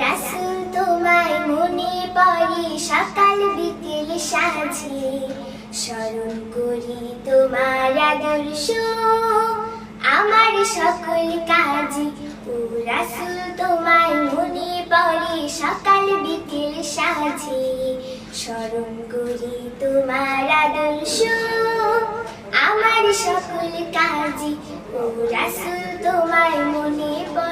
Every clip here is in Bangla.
রাসুল তোমায় মনে পড়ে, সকাল বিকেল সাঁঝে স্মরণ করি তোমার আদর্শ, আমার সকল কাজে। ও রাসুল তোমায় মনে পড়ে, সকাল বিকেল সাঁঝে স্মরণ করি তোমার আদর্শ, আমার সকল কাজে। ও রাসুল তোমায় মনে পড়ে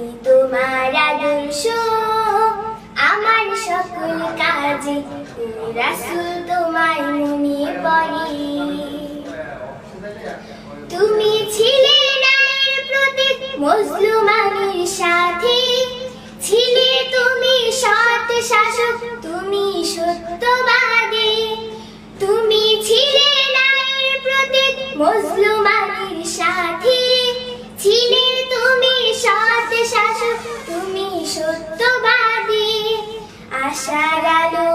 কাজে তোমায় মনে পড়ে তুমি ছিলে মুসলমানের সাথে ছিলে তুমি সৎ শাসক তুমি সত্যবাদী তুমি ছিলে মুসলমানের সাথে ছিলে তুমি সৎ শাসক তুমি সত্যবাদী আশার আলো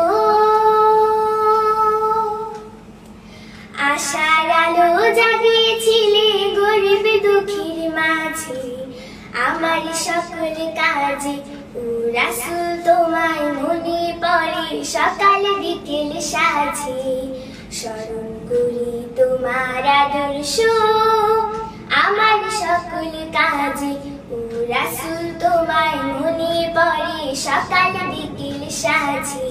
আশার আলো জাগিয়েছিলে গরিব দুঃখীর মাঝে। আমার সকল কাজে ও রাসুল তোমায় মনে পড়ে সকাল বিকেল সাজে। স্মরণ করি তোমার আদর্শ, আমার সকল কাজে ও রাসুল তোমায় মনে পড়ে সকাল বিকেল সাজে।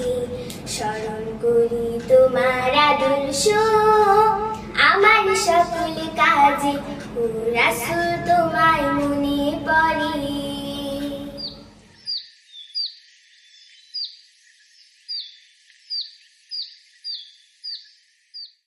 স্মরণ করি তোমার আদর্শ সকল কাজে। ও রাসুল তোমায়